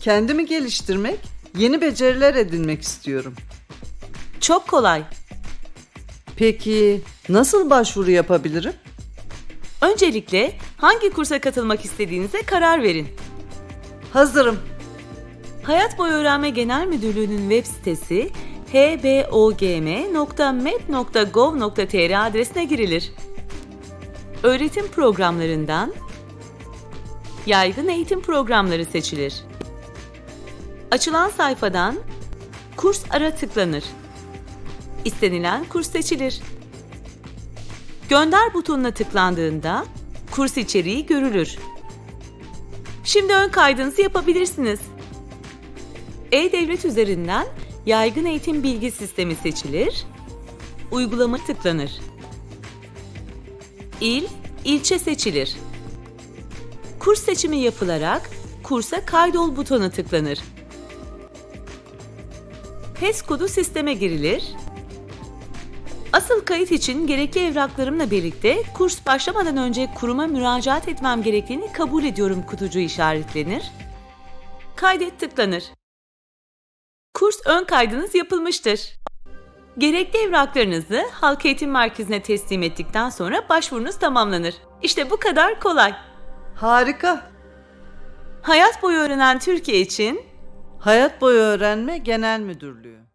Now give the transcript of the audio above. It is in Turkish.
Kendimi geliştirmek, yeni beceriler edinmek istiyorum. Çok kolay. Peki nasıl başvuru yapabilirim? Öncelikle hangi kursa katılmak istediğinize karar verin. Hazırım. Hayat Boyu Öğrenme Genel Müdürlüğü'nün web sitesi hbogm.met.gov.tr adresine girilir. Öğretim programlarından yaygın eğitim programları seçilir. Açılan sayfadan kurs ara tıklanır. İstenilen kurs seçilir. Gönder butonuna tıklandığında kurs içeriği görülür. Şimdi ön kaydınızı yapabilirsiniz. E-Devlet üzerinden Yaygın Eğitim Bilgi Sistemi seçilir, uygulama tıklanır. İl, ilçe seçilir. Kurs seçimi yapılarak kursa kaydol butonu tıklanır. HES kodu sisteme girilir. Asıl kayıt için gerekli evraklarımla birlikte kurs başlamadan önce kuruma müracaat etmem gerektiğini kabul ediyorum kutucuğu işaretlenir. Kaydet tıklanır. Kurs ön kaydınız yapılmıştır. Gerekli evraklarınızı Halk Eğitim Merkezi'ne teslim ettikten sonra başvurunuz tamamlanır. İşte bu kadar kolay. Harika. Hayat boyu öğrenen Türkiye için Hayat boyu öğrenme genel müdürlüğü.